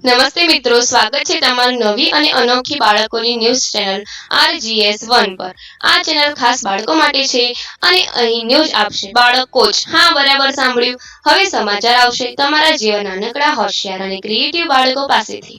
નમસ્તે મિત્રો, સ્વાગત છે તમારું નવી અને અનોખી બાળકોની ન્યૂઝ ચેનલ આરજીએસ વન પર. આ ચેનલ ખાસ બાળકો માટે છે અને અહીં ન્યૂઝ આપશે બાળક કોચ હા, બરાબર સાંભળ્યું. હવે સમાચાર આવશે. તમારા જેવા નાનકડા હોશિયાર અને ક્રિએટિવ બાળકો પાસેથી.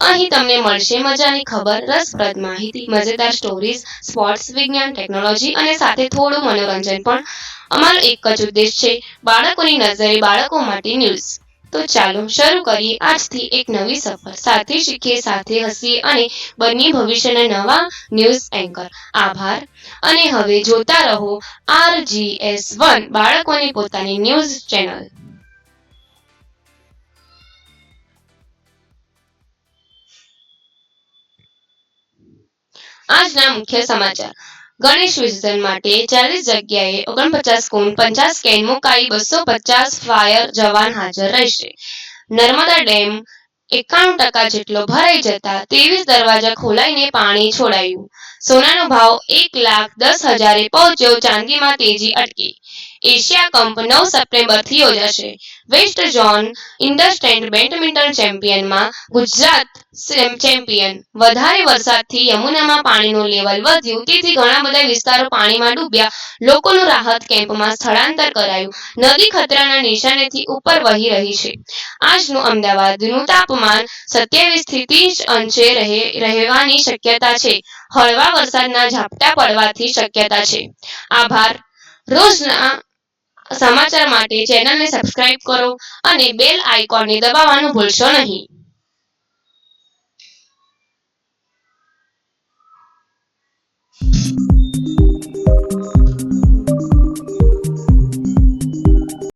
અહીં તમને મળશે મજાની ખબર, રસપ્રદ માહિતી, મજેદાર સ્ટોરીઝ, સ્પોર્ટ્સ, વિજ્ઞાન, ટેકનોલોજી અને સાથે થોડું મનોરંજન પણ. અમારો એક જ ઉદ્દેશ છે બાળકોની નજરે બાળકો માટે ન્યૂઝ. તો ચાલો શરૂ કરીએ આજથી એક નવી સફર. સાથે શીખીએ, સાથે હસીએ અને બની ભવિષ્યના નવા ન્યૂઝ એન્કર. આભાર. અને હવે જોતા રહો આરજીએસ વન, બાળકોની પોતાની ન્યૂઝ ચેનલ. આજના મુખ્ય સમાચાર. ગણેશ વિસર્જન માટે ચાલીસ જગ્યાએ ઓગણપચાસ કુંડ પચાસ કેન મુકાઈ બસો પચાસ ફાયર જવાન હાજર રહેશે. નર્મદા ડેમ એકાણું ટકા જેટલો ભરાઈ જતા ત્રેવીસ દરવાજા ખોલાઈને પાણી છોડાયું. સોનાનો ભાવ એક લાખ દસ હજારે પહોંચ્યો, ચાંદીમાં તેજી અટકી. એશિયા કપ નવ સપ્ટેમ્બરથી યોજાશે. વેસ્ટ ઝોન ઇન્ડરસ્ટેન્ડ બેડમિન્ટન ચેમ્પિયનમાં ગુજરાત ચેમ્પિયન. વધારે વરસાદથી યમુનામાં પાણીનું લેવલ વધ્યું. તેથી ઘણા બધા વિસ્તારો પાણીમાં ડૂબ્યા. લોકોનું રાહત કેમ્પમાં સ્થળાંતર કરાયું. નદી ખતરાના નિશાનેથી ઉપર વહી રહી છે. આજનું અમદાવાદનું તાપમાન સત્યાવીસથી ત્રીસ અંશે રહે- રહેવાની શક્યતા છે. હળવા વરસાદના ઝાપટા પડવાથી શક્યતા છે. આભાર. રોજના સમાચાર માટે ચેનલને સબસ્ક્રાઇબ કરો અને બેલ આઇકોનને દબાવવાનું ભૂલશો નહીં.